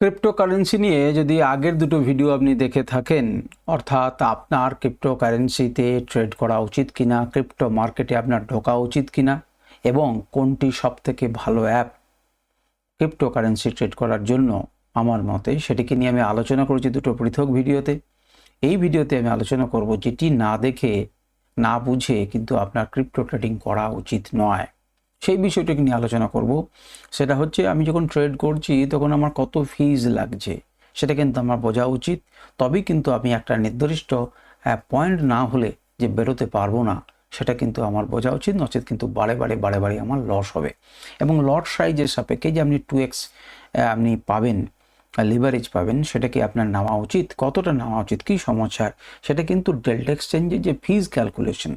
Cryptocurrency নিয়ে যদি আগের দুটো ভিডিও আপনি দেখে থাকেন, অর্থাৎ আপনার ক্রিপ্টোকারেন্সিতে ট্রেড করা উচিত কিনা ক্রিপ্টো মার্কেটে আপনার ঢোকা উচিত কিনা, এবং কোনটি সবথেকে ভালো অ্যাপ ক্রিপ্টোকারেন্সি ট্রেড করার জন্য আমার মতে সেটিকে নিয়ে আমি আলোচনা করেছি দুটো পৃথক ভিডিওতে এই ভিডিওতে আমি আলোচনা করব যেটি না দেখে, না বুঝে কিন্তু আপনার ক্রিপ্টো ট্রেডিং করা উচিত নয়। সেই বিষয়টাকে নিয়ে আলোচনা করব। সেটা হচ্ছে আমি যখন ট্রেড করছি, তখন আমার কত ফিজ লাগছে, সেটা কিন্তু আমার বোঝা উচিত। তবেই কিন্তু আমি একটা নির্দিষ্ট পয়েন্ট না হলে যে বেরোতে পারব না, সেটা কিন্তু আমার বোঝা উচিত, নচেত কিন্তু বারে বারে বারে বারে আমার লস হবে। এবং লট সাইজের সাপেক্ষে যে আপনি টু এক্স আপনি পাবেন লিভারেজ পাবেন, সেটা কি আপনার নেওয়া উচিত? কতটা নেওয়া উচিত? কী সমস্যার সেটা কিন্তু ডেল্টা এক্সচেঞ্জের যে ফিজ ক্যালকুলেশন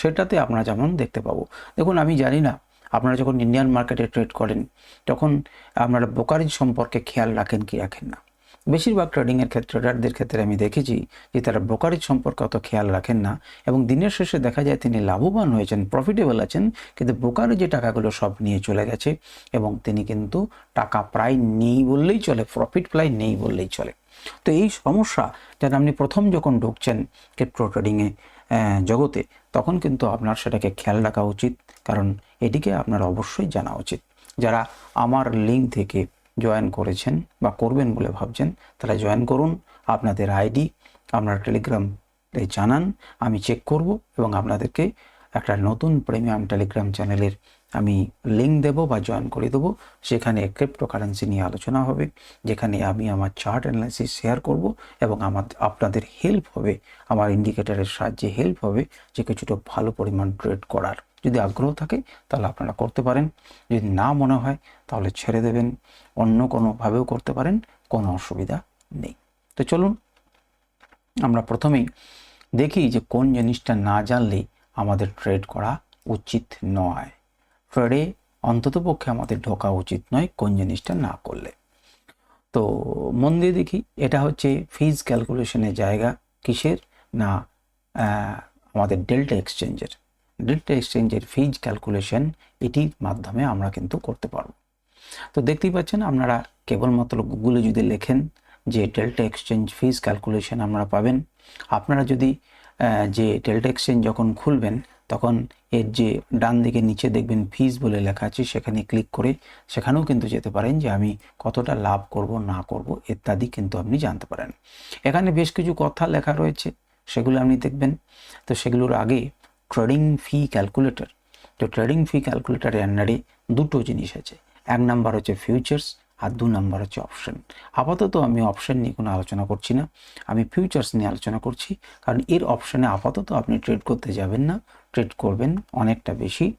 সেটাতে আমরা যেমন দেখতে পাবো। দেখুন, আমি জানি না আপনারা যখন ইন্ডিয়ান মার্কেটে ট্রেড করেন, তখন আপনারা ব্রোকারেজ সম্পর্কে খেয়াল রাখেন কি রাখেন না। বেশিরভাগ ট্রেডিংয়ের ক্ষেত্রে ট্রেডারদের ক্ষেত্রে আমি দেখেছি যে তারা ব্রোকারেজ সম্পর্কে অত খেয়াল রাখেন না এবং দিনের শেষে দেখা যায় তিনি লাভবান হয়েছেন প্রফিটেবল আছেন, কিন্তু ব্রোকারে যে টাকাগুলো সব নিয়ে চলে গেছে এবং তিনি কিন্তু টাকা প্রায় নেই বললেই চলে প্রফিট প্রায় নেই বললেই চলে। তো এই সমস্যা, যেন আপনি প্রথম যখন ঢুকছেন ক্রিপ্টো ট্রেডিংয়ে জগতে, তখন কিন্তু আপনার সেটাকে খেয়াল রাখা উচিত। কারণ এটিকে আপনার অবশ্যই জানা উচিত। যারা আমার লিঙ্ক থেকে জয়েন করেছেন বা করবেন বলে ভাবছেন, তারা জয়েন করুন, আপনাদের আইডি আপনার টেলিগ্রাম জানান, আমি চেক করব এবং আপনাদেরকে একটা নতুন প্রিমিয়াম টেলিগ্রাম চ্যানেলের আমি লিঙ্ক দেবো বা জয়েন করে দেবো। সেখানে ক্রিপ্টোকারেন্সি নিয়ে আলোচনা হবে, যেখানে আমি আমার চার্ট অ্যানালাইসিস শেয়ার করব এবং আমার, আপনাদের হেল্প হবে, আমার ইন্ডিকেটারের সাহায্যে হেল্প হবে যে কিছুটা ভালো পরিমাণ ট্রেড করার। যদি আগ্রহ থাকে, তাহলে আপনারা করতে পারেন। যদি না মনে হয়, তাহলে ছেড়ে দেবেন। অন্য কোনোভাবেও করতে পারেন, কোনো অসুবিধা নেই। তো চলুন, আমরা প্রথমেই দেখি যে কোন জিনিসটা না জানলে আমাদের ট্রেড করা উচিত নয়। ট্রেডে অন্ততপক্ষে আমাদের ঢোকা উচিত নয় কোন জিনিসটা না করলে। তো মন দিয়ে দেখি এটা হচ্ছে ফিজ ক্যালকুলেশনের জায়গা কিসের? না আমাদের ডেল্টা এক্সচেঞ্জের ডেল্টা এক্সচেঞ্জের ফিজ ক্যালকুলেশন এটির মাধ্যমে আমরা কিন্তু করতে পারব। তো দেখতেই পাচ্ছেন আপনারা কেবলমাত্র গুগলে যদি লেখেন যে ডেল্টা এক্সচেঞ্জ ফিজ ক্যালকুলেশন আপনারা পাবেন, আপনারা যদি যে ডেল্টা এক্সচেঞ্জ যখন খুলবেন, তখন এর যে ডান দিকে নিচে দেখবেন ফিজ বলে লেখা আছে, সেখানে ক্লিক করে সেখানেও কিন্তু যেতে পারেন যে আমি কতটা লাভ করব, না করব, ইত্যাদি কিন্তু আপনি জানতে পারেন। এখানে বেশ কিছু কথা লেখা রয়েছে, সেগুলো আপনি দেখবেন। তো সেগুলোর আগে ট্রেডিং ফি ক্যালকুলেটর তো ট্রেডিং ফি ক্যালকুলেটারের আন্ডারে দুটো জিনিস আছে। এক নাম্বার হচ্ছে ফিউচার্স আর দু নাম্বার হচ্ছে অপশন আপাতত আমি অপশন নিয়ে কোনো আলোচনা করছি না। আমি ফিউচার্স নিয়ে আলোচনা করছি। কারণ এর অপশনে আপাতত আপনি ট্রেড করতে যাবেন না ট্রেড করবেন অনেকটা বেশি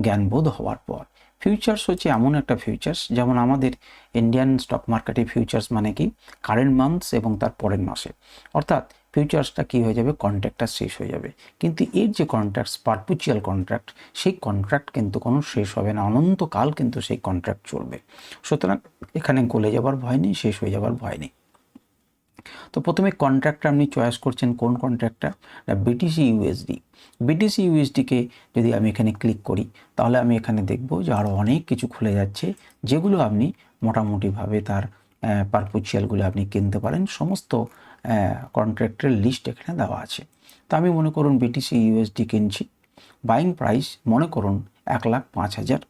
জ্ঞানবোধ হওয়ার পর। ফিউচার্স হচ্ছে এমন একটা ফিউচার্স যেমন আমাদের ইন্ডিয়ান স্টক মার্কেটে ফিউচার্স মানে কি? কারেন্ট মান্থস এবং তার পরের মাসে। অর্থাৎ ফিউচার্সটা কী হয়ে যাবে? কন্ট্রাক্টটা শেষ হয়ে যাবে। কিন্তু এর যে কন্ট্রাক্ট পারপুচুয়াল কন্ট্রাক্ট সেই কন্ট্রাক্ট কিন্তু কোনো শেষ হবে না। অনন্তকাল কিন্তু সেই কন্ট্রাক্ট চলবে। সুতরাং এখানে গলে যাবার ভয় নেই, শেষ হয়ে যাবার ভয় নেই। তো প্রথমে কন্ট্রাক্টটা আপনি চয়েস করছেন কোন কন্ট্রাক্টটা না বিটিসি ইউএসডি বিটিসি ইউএসডিকে যদি আমি এখানে ক্লিক করি, তাহলে আমি এখানে দেখব যে আরও অনেক কিছু খুলে যাচ্ছে, যেগুলো আপনি মোটামুটিভাবে তার পারপুচিয়ালগুলো আপনি কিনতে পারেন। সমস্ত কন্ট্রাক্টের লিস্ট এখানে দেওয়া আছে। তো আমি মনে করুন বিটিসি ইউএসডি কিনছি। বাইং প্রাইস মনে করুন এক লাখ পাঁচ হাজার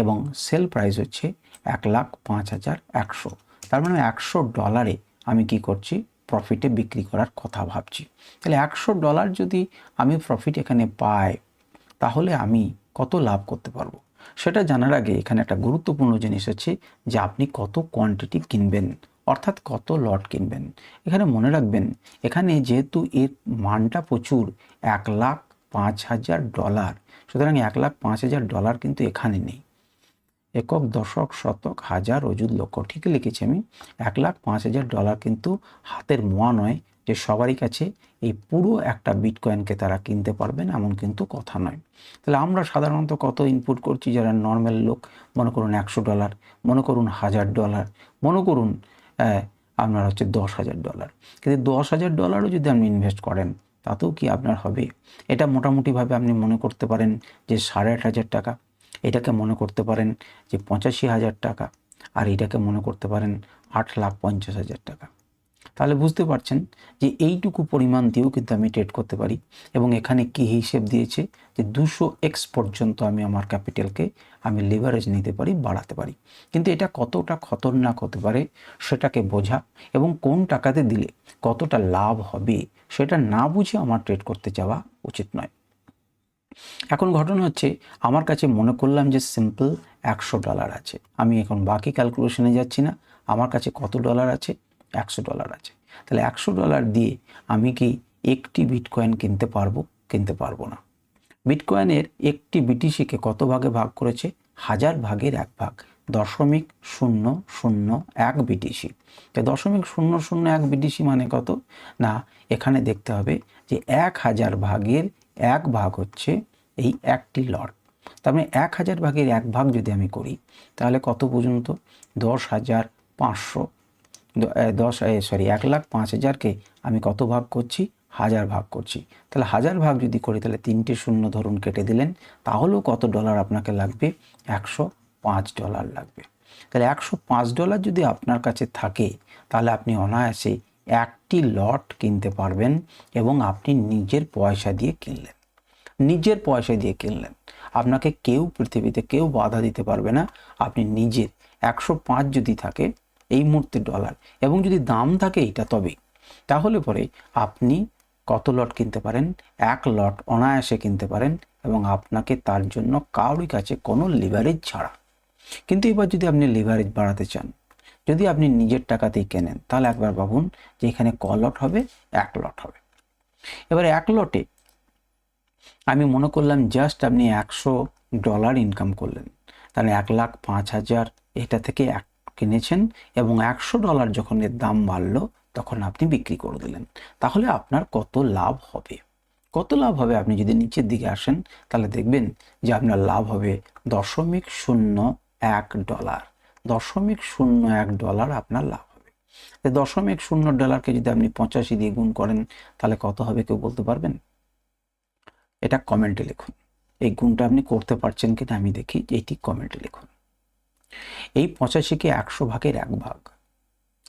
এবং সেল প্রাইস হচ্ছে এক লাখ পাঁচ হাজার একশো। তার মানে একশো ডলারে আমি কি করছি? প্রফিটে বিক্রি করার কথা ভাবছি। তাহলে একশো ডলার যদি আমি প্রফিট এখানে পাই, তাহলে আমি কত লাভ করতে পারব? সেটা জানার আগে এখানে একটা গুরুত্বপূর্ণ জিনিস হচ্ছে যে আপনি কত কোয়ান্টিটি কিনবেন। অর্থাৎ কত লট কিনবেন? এখানে মনে রাখবেন, এখানে যেহেতু এর মানটা প্রচুর, এক লাখ পাঁচ হাজার ডলার। সুতরাং এক লাখ পাঁচ হাজার ডলার কিন্তু এখানে নেই। একক, দশক, শতক, হাজার, অযুত, লক্ষ। ঠিকই লিখেছি আমি, এক লাখ পাঁচ হাজার ডলার কিন্তু হাতের মোয়া নয় যে সবারই কাছে এই পুরো একটা বিটকয়েনকে তারা কিনতে পারবেন এমন কিন্তু কথা নয়। তাহলে আমরা সাধারণত কত ইনপুট করছি? যারা নর্মাল লোক, মনে করুন একশো ডলার, মনে করুন হাজার ডলার, মনে করুন আপনার হচ্ছে দশ হাজার ডলার কিন্তু দশ হাজার ডলারও যদি আপনি ইনভেস্ট করেন, তাতেও কি আপনার হবে? এটা মোটামুটিভাবে আপনি মনে করতে পারেন যে সাড়ে আট হাজার টাকা। এটাকে মনে করতে পারেন যে পঁচাশি হাজার টাকা। আর এটাকে মনে করতে পারেন আট লাখ পঞ্চাশ হাজার টাকা। তাহলে বুঝতে পারছেন যে এইটুকু পরিমাণ দিয়েও কিন্তু আমি ট্রেড করতে পারি এবং এখানে কি হিসেব দিয়েছে যে দুশো এক্স পর্যন্ত আমি আমার ক্যাপিটালকে আমি লিভারেজ নিতে পারি, বাড়াতে পারি। কিন্তু এটা কতটা খতরনাক হতে পারে সেটাকে বোঝা এবং কোন টাকাতে দিলে কতটা লাভ হবে সেটা না বুঝে আমার ট্রেড করতে যাওয়া উচিত নয়। এখন ঘটনা হচ্ছে আমার কাছে মনে করলাম যে সিম্পল একশো ডলার আছে। আমি এখন বাকি ক্যালকুলেশনে যাচ্ছি না। আমার কাছে কত ডলার আছে? একশো ডলার আছে। তাহলে একশো ডলার দিয়ে আমি কি একটি বিটকয়েন কিনতে পারব? কিনতে পারব না। বিটকয়েনের একটি বিটিসিকে কত ভাগে ভাগ করেছে? হাজার ভাগের এক ভাগ। দশমিক শূন্য শূন্য এক বিটিসি তো দশমিক শূন্য শূন্য এক বিটিসি মানে কত? না, এখানে দেখতে হবে যে এক হাজার ভাগের এক ভাগ হচ্ছে এই একটি লট। তার মানে এক হাজার ভাগের এক ভাগ যদি আমি করি, তাহলে কত পর্যন্ত? দশ হাজার পাঁচশো দশ সরি এক লাখ পাঁচ হাজারকে আমি কত ভাগ করছি? হাজার ভাগ করছি। তাহলে হাজার ভাগ যদি করি, তাহলে তিনটে শূন্য ধরুন কেটে দিলেন, তাহলেও কত ডলার আপনাকে লাগবে? একশো পাঁচ ডলার লাগবে। তাহলে একশো পাঁচ ডলার যদি আপনার কাছে থাকে, তাহলে আপনি অনায়াসে একটি লট কিনতে পারবেন এবং আপনি নিজের পয়সা দিয়ে কিনলেন। নিজের পয়সা দিয়ে কিনলেন। আপনাকে কেউ পৃথিবীতে কেউ বাধা দিতে পারবে না। আপনি নিজের একশো পাঁচ যদি থাকে এই মুহূর্তে ডলার। এবং যদি দাম থাকে এটা তবে। তাহলে পরে আপনি কত লট কিনতে পারেন? এক লট অনায়াসে কিনতে পারেন এবং আপনাকে তার জন্য কারোর কাছে কোনো লিভারেজ ছাড়া। কিন্তু এবার যদি আপনি লিভারেজ বাড়াতে চান, যদি আপনি নিজের টাকাতেই কেনেন, তাহলে একবার ভাবুন যে এখানে ক লট হবে? এক লট হবে। এবার এক লটে আমি মনে করলাম জাস্ট আপনি একশো ডলার ইনকাম করলেন। তাহলে এক লাখ পাঁচ হাজার, এটা থেকে এক কিনেছেন এবং একশো ডলার যখন এর দাম বাড়লো, তখন আপনি বিক্রি করে দিলেন। তাহলে আপনার কত লাভ হবে? কত লাভ হবে? আপনি যদি নিচের দিকে আসেন, তাহলে দেখবেন যে আপনার লাভ হবে দশমিক শূন্য এক ডলার। দশমিক শূন্য এক ডলার আপনার লাভ হবে। দশমিক শূন্য ডলারকে যদি আপনি পঁচাশি দিয়ে গুণ করেন, তাহলে কত হবে কেউ বলতে পারবেন? এটা কমেন্টে লিখুন। এই গুণটা আপনি করতে পারছেন কিনা আমি দেখি এইটি কমেন্টে লিখুন। এই পঁচাশিকে একশো ভাগের এক ভাগ।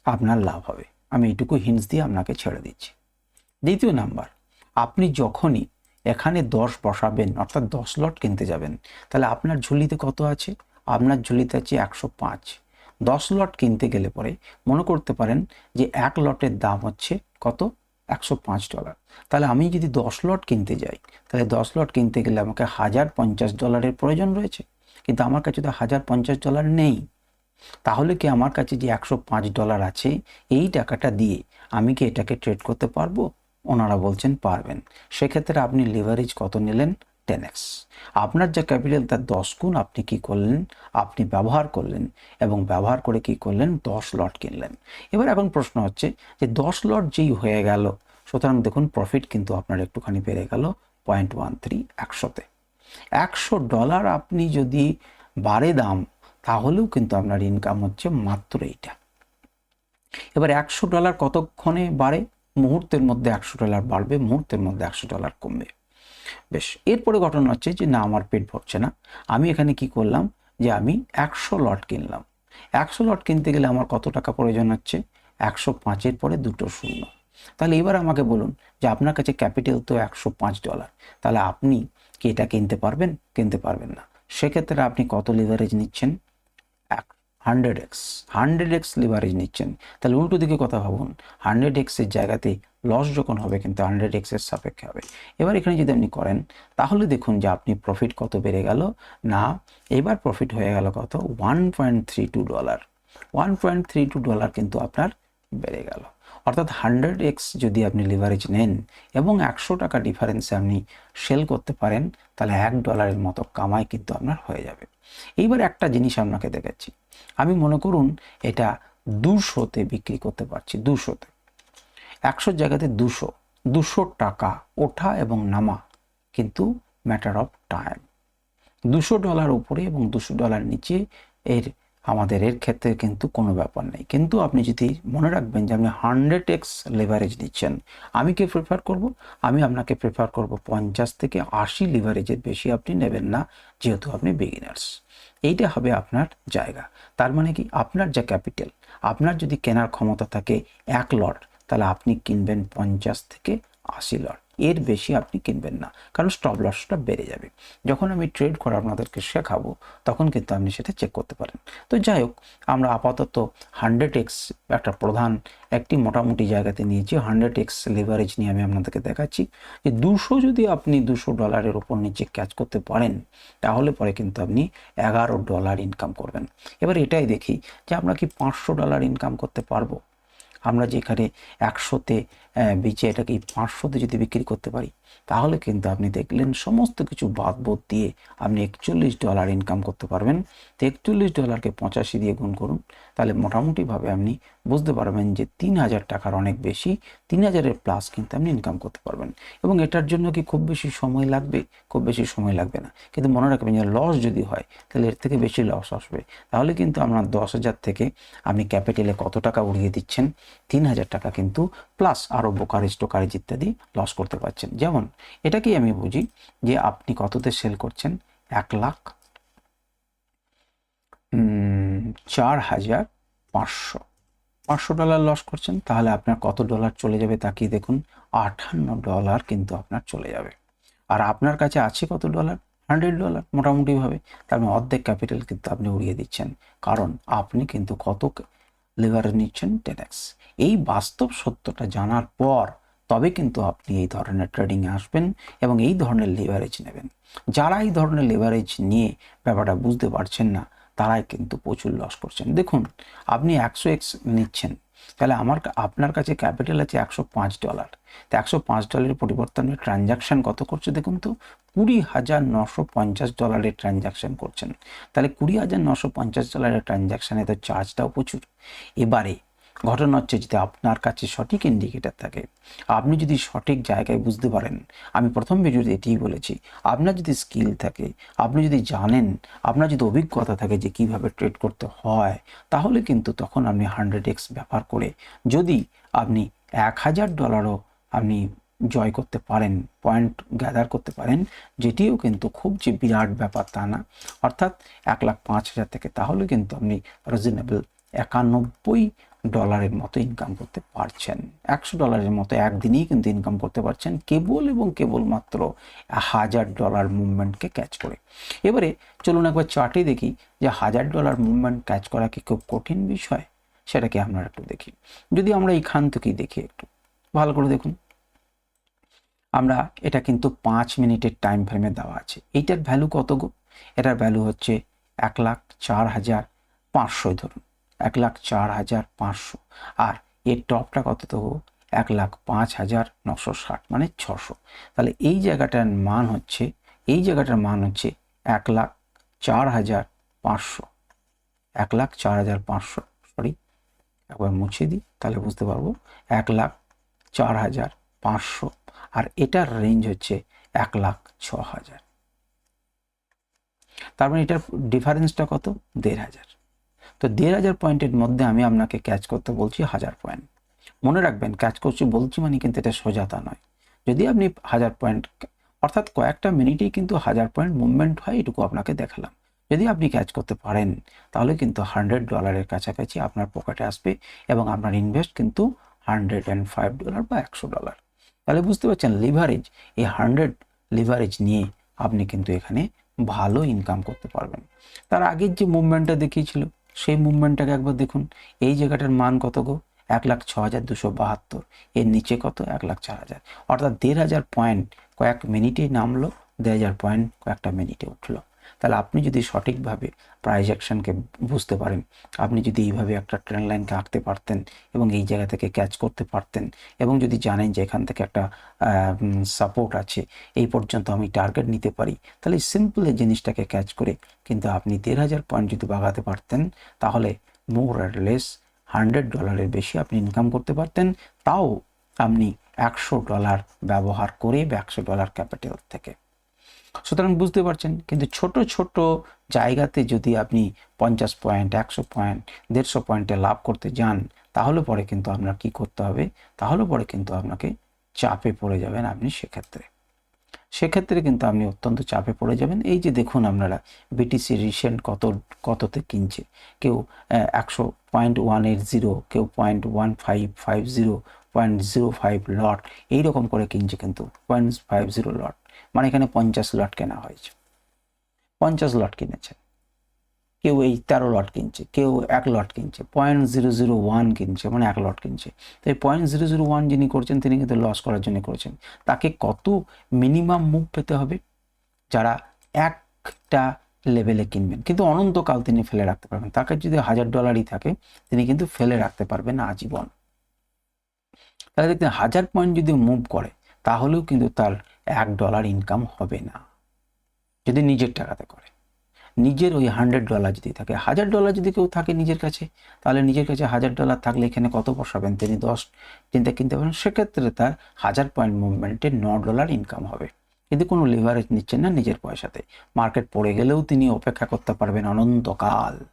আপনার লাভ হবে। আমি এইটুকু হিন্স দিয়ে আপনাকে ছেড়ে দিচ্ছি। দ্বিতীয় নাম্বার, আপনি যখনই এখানে দশ বসাবেন, অর্থাৎ দশ লট কিনতে যাবেন, তাহলে আপনার ঝুলিতে কত আছে? আপনার ঝুলিতে আছে একশো পাঁচ। দশ লট কিনতে গেলে পরে মনে করতে পারেন যে এক লটের দাম হচ্ছে কত? একশো পাঁচ ডলার তাহলে আমি যদি দশ লট কিনতে যাই, তাহলে দশ লট কিনতে গেলে আমাকে হাজার পঞ্চাশ ডলারের প্রয়োজন রয়েছে। কিন্তু আমার কাছে তো হাজার পঞ্চাশ ডলার নেই। তাহলে কি আমার কাছে যে একশো পাঁচ ডলার আছে, এই টাকাটা দিয়ে আমি কি এটাকে ট্রেড করতে পারব? ওনারা বলছেন পারবেন। সেক্ষেত্রে আপনি লিভারেজ কত নিলেন? টেন এক্স আপনার যা ক্যাপিটাল তার দশ গুণ আপনি কি করলেন? আপনি ব্যবহার করলেন এবং ব্যবহার করে কি করলেন? দশ লট কিনলেন। এবার এখন প্রশ্ন হচ্ছে যে দশ লট যেই হয়ে গেল, সুতরাং দেখুন প্রফিট কিন্তু আপনার একটুখানি বেড়ে গেল পয়েন্ট ওয়ান থ্রি একশোতে। একশো ডলার আপনি যদি বাড়ে দাম, তাহলেও কিন্তু আপনার ইনকাম হচ্ছে মাত্র এইটা। এবার একশো ডলার কতক্ষণে বাড়ে? মুহূর্তের মধ্যে একশো ডলার বাড়বে, মুহূর্তের মধ্যে একশো ডলার কমবে। বেশ, এরপরে ঘটনা হচ্ছে যে, না, আমার পেট ভরছে না। আমি এখানে কি করলাম? যে, আমি একশো লট কিনলাম। একশো লট কিনতে গেলে আমার কত টাকা প্রয়োজন হচ্ছে? একশো পাঁচের পরে দুটো শূন্য। তাহলে এবার আমাকে বলুন যে, আপনার কাছে ক্যাপিটাল তো একশো পাঁচ ডলার। তাহলে আপনি কি এটা কিনতে পারবেন? কিনতে পারবেন না। সেক্ষেত্রে আপনি কত লিভারেজ নিচ্ছেন? এক hundred x hundred x leverage নিচ্ছেন। তাহলে উল্টো দিকে কথা ভাবুন। হান্ড্রেড এক্সের জায়গাতে লস যখন হবে কিন্তু হান্ড্রেড এক্সের সাপেক্ষে হবে। এবার এখানে যদি আপনি করেন, তাহলে দেখুন যে আপনি প্রফিট কত বেড়ে গেল। না, এবার প্রফিট হয়ে গেল কত? One point three two dollar one point three two dollar কিন্তু আপনার বেড়ে গেল। অর্থাৎ হান্ড্রেড এক্স যদি আপনি লিভারেজ নেন এবং একশো টাকা ডিফারেন্সে আপনি সেল করতে পারেন, তাহলে এক ডলারের মতো কামাই কিন্তু আপনার হয়ে যাবে। এইবার একটা জিনিস আপনাকে দেখাচ্ছি। আমি মনে করুন এটা দুশোতে বিক্রি করতে পারছি, দুশোতে। একশোর জায়গাতে দুশো দুশো টাকা ওঠা এবং নামা কিন্তু ম্যাটার অফ টাইম দুশো ডলার উপরে এবং দুশো ডলার নিচে এর আমাদের এর ক্ষেত্রে কিন্তু কোনো ব্যাপার নেই। কিন্তু আপনি যদি মনে রাখবেন যে আপনি হান্ড্রেড এক্স লিভারেজ নিচ্ছেন আমি কি প্রেফার করব? আমি আপনাকে প্রেফার করব পঞ্চাশ থেকে আশি লিভারেজের বেশি আপনি নেবেন না, যেহেতু আপনি বিগিনার্স এইটা হবে আপনার জায়গা। তার মানে কি? আপনার যা ক্যাপিটাল আপনার যদি কেনার ক্ষমতা থাকে এক লট তাহলে আপনি কিনবেন পঞ্চাশ থেকে আশি লট এর বেশি আপনি কিনবেন না। কারণ স্টপ লসটা বেড়ে যাবে। যখন আমি ট্রেড করে আপনাদেরকে শেখাবো, তখন কিন্তু আপনি সেটা চেক করতে পারেন। তো যাই হোক, আমরা আপাতত হান্ড্রেড এক্স একটা প্রধান, একটি মোটামুটি জায়গাতে নিয়েছি। হান্ড্রেড এক্স লেভারেজ নিয়ে আমি আপনাদেরকে দেখাচ্ছি। যে দুশো যদি আপনি দুশো ডলারের ওপর নিচে ক্যাচ করতে পারেন, তাহলে পরে কিন্তু আপনি এগারো ডলার ইনকাম করবেন। এবার এটাই দেখি যে আমরা কি পাঁচশো ডলার ইনকাম করতে পারব? আমরা যেখানে একশোতে বেচে এটাকে পাঁচশোতে যদি বিক্রি করতে পারি, তাহলে কিন্তু আপনি দেখলেন সমস্ত কিছু বাদ বোধ দিয়ে আপনি একচল্লিশ ডলার ইনকাম করতে পারবেন। তো একচল্লিশ ডলারকে পঁচাশি দিয়ে গুণ করুন, তাহলে মোটামুটিভাবে আপনি বুঝতে পারবেন যে তিন হাজার টাকার অনেক বেশি, তিন হাজারের প্লাস কিন্তু আপনি ইনকাম করতে পারবেন। এবং এটার জন্য কি খুব বেশি সময় লাগবে? খুব বেশি সময় লাগবে না। কিন্তু মনে রাখবেন, যে লস যদি হয়, তাহলে এর থেকে বেশি লস আসবে। তাহলে কিন্তু আপনার দশ হাজার থেকে আপনি ক্যাপিটালে কত টাকা উড়িয়ে দিচ্ছেন? তিন হাজার টাকা কিন্তু প্লাস আরও বোকারেজ টোকারেজ ইত্যাদি লস করতে পারছেন। যেমন এটাকেই আমি বুঝি যে আপনি কততে সেল করছেন? এক লাখ চার হাজার পাঁচশো। পাঁচশো ডলার লস করছেন, তাহলে আপনার কত ডলার চলে যাবে তাকিয়ে দেখুন? আটান্ন ডলার কিন্তু আপনার চলে যাবে। আর আপনার কাছে আছে কত ডলার হান্ড্রেড ডলার মোটামুটিভাবে। তার মানে অর্ধেক ক্যাপিটাল কিন্তু আপনি উড়িয়ে দিচ্ছেন। কারণ আপনি কিন্তু কত লিভার নিচ্ছেন টেন এই বাস্তব সত্যটা জানার পর তবে কিন্তু আপনি এই ধরনের ট্রেডিংয়ে আসবেন এবং এই ধরনের লেভারেজ নেবেন। যারা এই ধরনের লেভারেজ নিয়ে ব্যাপারটা বুঝতে পারছেন না তারাই কিন্তু প্রচুর লস করছেন। দেখুন, আপনি একশো এক্স নিচ্ছেন, তাহলে আমার আপনার কাছে ক্যাপিটাল আছে একশো পাঁচ ডলার তো একশো পাঁচ ডলারের পরিবর্তনে ট্রানজাকশান কত করছে দেখুন তো? কুড়ি হাজার নশো পঞ্চাশ ডলারের ট্রানজাকশান করছেন। তাহলে কুড়ি হাজার নশো পঞ্চাশ ডলারের ট্রানজাকশানে তো চার্জটাও প্রচুর। এবারে ঘটনা হচ্ছে যদি আপনার কাছে সঠিক ইন্ডিকেটার থাকে, আপনি যদি সঠিক জায়গায় বুঝতে পারেন, আমি প্রথম ভিডিওতে এটিই বলেছি, আপনার যদি স্কিল থাকে, আপনি যদি জানেন, আপনার যদি অভিজ্ঞতা থাকে যে কীভাবে ট্রেড করতে হয়, তাহলে কিন্তু তখন আপনি হান্ড্রেড এক্স ব্যবহার করে যদি আপনি এক হাজার ডলারও আপনি জয় করতে পারেন পয়েন্ট গ্যাদার করতে পারেন, যেটিও কিন্তু খুব যে বিরাট ব্যাপার তা না, অর্থাৎ এক লাখ পাঁচ হাজার থেকে, তাহলে কিন্তু আপনি রিজনেবল একানব্বই ডলারের মতো ইনকাম করতে পারছেন। একশো ডলারের মতো একদিনেই কিন্তু ইনকাম করতে পারছেন, কেবল এবং কেবলমাত্র হাজার ডলার মুভমেন্টকে ক্যাচ করে। এবারে চলুন একবার চার্টে দেখি যে হাজার ডলার মুভমেন্ট ক্যাচ করা কি খুব কঠিন বিষয়, সেটাকে আমরা একটু দেখি। যদি আমরা এখান থেকেই দেখি একটু, ভালো করে দেখুন। আমরা এটা কিন্তু পাঁচ মিনিটের টাইম ফ্রেমে দেওয়া আছে। এইটার ভ্যালু কত গো? এটার ভ্যালু হচ্ছে এক লাখ চার হাজার পাঁচশো ধরুন। এক লাখ চার হাজার পাঁচশো। আর এর টপটা কত তো? এক লাখ পাঁচ হাজার নশো ষাট মানে ছশো। তাহলে এই জায়গাটার মান হচ্ছে, এই জায়গাটার মান হচ্ছে এক লাখ চার হাজার পাঁচশো। এক লাখ চার হাজার পাঁচশো সরি একবার মুছে দিই, তাহলে বুঝতে পারব, এক লাখ চার হাজার পাঁচশো। আর এটার রেঞ্জ হচ্ছে এক লাখ ছ হাজার। তার মানে এটার ডিফারেন্সটা কত? দেড় হাজার। তো দেড় হাজার পয়েন্টের মধ্যে আমি আপনাকে ক্যাচ করতে বলছি হাজার পয়েন্ট। মনে রাখবেন ক্যাচ করছি বলছি মানে কিন্তু এটা সোজাতা নয়। যদি আপনি হাজার পয়েন্ট, অর্থাৎ কয়েকটা মিনিটেই কিন্তু হাজার পয়েন্ট মুভমেন্ট হয়, এটুকু আপনাকে দেখালাম। যদি আপনি ক্যাচ করতে পারেন, তাহলে কিন্তু হান্ড্রেড ডলারের কাছাকাছি আপনার পকেটে আসবে এবং আপনার ইনভেস্ট কিন্তু হান্ড্রেড অ্যান্ড ফাইভ ডলার বা একশো ডলার তাহলে বুঝতে পারছেন লিভারেজ এই হান্ড্রেড লিভারেজ নিয়ে আপনি কিন্তু এখানে ভালো ইনকাম করতে পারবেন। তার আগের যে মুভমেন্টটা দেখিয়েছিল সেই মুভমেন্টটাকে একবার দেখুন। এই জায়গাটার মান কত গো? এক লাখ ছ হাজার দুশো বাহাত্তর। এর নিচে কত? এক লাখ চার হাজার। অর্থাৎ দেড় হাজার পয়েন্ট কয়েক মিনিটেই নামলো, দেড় হাজার পয়েন্ট কয়েকটা মিনিটে উঠল। তাহলে আপনি যদি সঠিকভাবে প্রাইজ অ্যাকশনকে বুঝতে পারেন, আপনি যদি এইভাবে একটা ট্রেন লাইনকে আঁকতে পারতেন এবং এই জায়গা থেকে ক্যাচ করতে পারতেন এবং যদি জানেন যে এখান থেকে একটা সাপোর্ট আছে, এই পর্যন্ত আমি টার্গেট নিতে পারি, তাহলে সিম্পল এই জিনিসটাকে ক্যাচ করে কিন্তু আপনি দেড় হাজার পয়েন্ট যদি বাগাতে পারতেন, তাহলে মোর আর লেস হান্ড্রেড ডলারের বেশি আপনি ইনকাম করতে পারতেন, তাও আপনি একশো ডলার ব্যবহার করে বা একশো ডলার ক্যাপিটাল থেকে। সুতরাং বুঝতে পারছেন, কিন্তু ছোট ছোট জায়গাতে যদি আপনি পঞ্চাশ পয়েন্ট, একশো পয়েন্ট, দেড়শো পয়েন্টে লাভ করতে যান, তাহলে পরে কিন্তু আপনার কি করতে হবে? তাহলে পরে কিন্তু আপনাকে চাপে পড়ে যাবেন আপনি সেক্ষেত্রে। সেক্ষেত্রে কিন্তু আপনি অত্যন্ত চাপে পড়ে যাবেন। এই যে দেখুন আপনারা বিটিসি রিসেন্ট কত, কততে কিনছে। কেউ একশো পয়েন্ট ওয়ান এইট জিরো, কেউ point one five five zero, point zero five lot, এইরকম করে কিনছে কিন্তু, পয়েন্ট ফাইভ জিরো লট। মানে এখানে পঞ্চাশ লট কেনা হয়েছে। পঞ্চাশ লট কিনেছে। কেউ এই তেরো লট কিনছে, কেউ এক লট কিনছে পয়েন্ট জিরো জিরো ওয়ান কিনছে মানে এক লট কিনছে। তো এই পয়েন্ট জিরো জিরো ওয়ান যিনি করছেন, তিনি কিন্তু লস করার জন্য করেছেন। তাকে কত মিনিমাম মুভ পেতে হবে? যারা একটা লেভেলে কিনবেন। কিন্তু অনন্তকাল তিনি ফেলে রাখতে পারবেন। তাকে যদি হাজার ডলারই থাকে, তিনি কিন্তু ফেলে রাখতে পারবেন আজীবন। তাহলে দেখতে, হাজার পয়েন্ট যদি মুভ করে তাহলেও কিন্তু তার এক ডলার ইনকাম হবে না। যদি নিজের টাকাতে করে। নিজের ওই হান্ড্রেড ডলার যদি থাকে, হাজার ডলার যদি কেউ থাকে নিজের কাছে, তাহলে নিজের কাছে হাজার ডলার থাকলে এখানে কত বসাবেন? তিনি দশ তিনটা কিনতে পারেন সেক্ষেত্রে তার হাজার পয়েন্ট মুভমেন্টে ন ডলার ইনকাম হবে। কিন্তু কোনো লিভারেজ নিচ্ছেন না নিজের পয়সাতে। মার্কেট পড়ে গেলেও তিনি অপেক্ষা করতে পারবেন অনন্তকাল।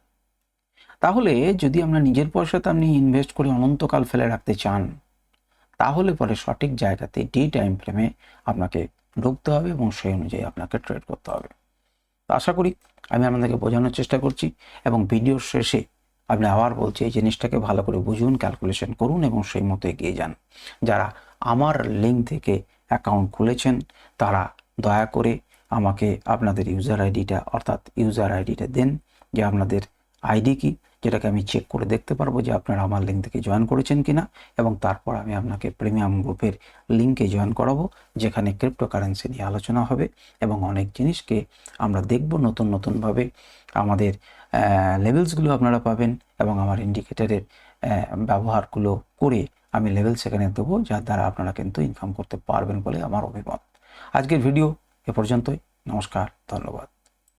তাহলে যদি আমরা নিজের পয়সাতে আপনি ইনভেস্ট করে অনন্তকাল ফেলে রাখতে চান তাহলে পরে সঠিক জায়গাতে ডি টাইম ফ্রেমে আপনাকে ঢুকতে হবে এবং সেই অনুযায়ী আপনাকে ট্রেড করতে হবে। তো আশা করি আমি আপনাদেরকে বোঝানোর চেষ্টা করছি এবং ভিডিওর শেষে আপনি আবার বলছি এই জিনিসটাকে ভালো করে বুঝুন ক্যালকুলেশন করুন এবং সেই মতো এগিয়ে যান। যারা আমার লিঙ্ক থেকে অ্যাকাউন্ট খুলেছেন, তারা দয়া করে আমাকে আপনাদের ইউজার আইডিটা অর্থাৎ ইউজার আইডিটা দেন। যে আপনাদের আইডি কি? যেটাকে আমি চেক করে দেখতে পারব যে আপনারা আমার লিঙ্ক থেকে জয়েন করেছেন কিনা এবং তারপর আমি আপনাকে প্রিমিয়াম গ্রুপের লিঙ্কে জয়েন করাবো, যেখানে ক্রিপ্টোকারেন্সি নিয়ে আলোচনা হবে এবং অনেক জিনিসকে আমরা দেখব নতুন নতুনভাবে আমাদের লেভেলসগুলো আপনারা পাবেন এবং আমার ইন্ডিকেটারের ব্যবহারগুলো করে আমি লেভেল সেখানে দেবো, যার দ্বারা আপনারা কিন্তু ইনকাম করতে পারবেন বলে আমার অভিমত। আজকের ভিডিও এ পর্যন্তই। নমস্কার, ধন্যবাদ।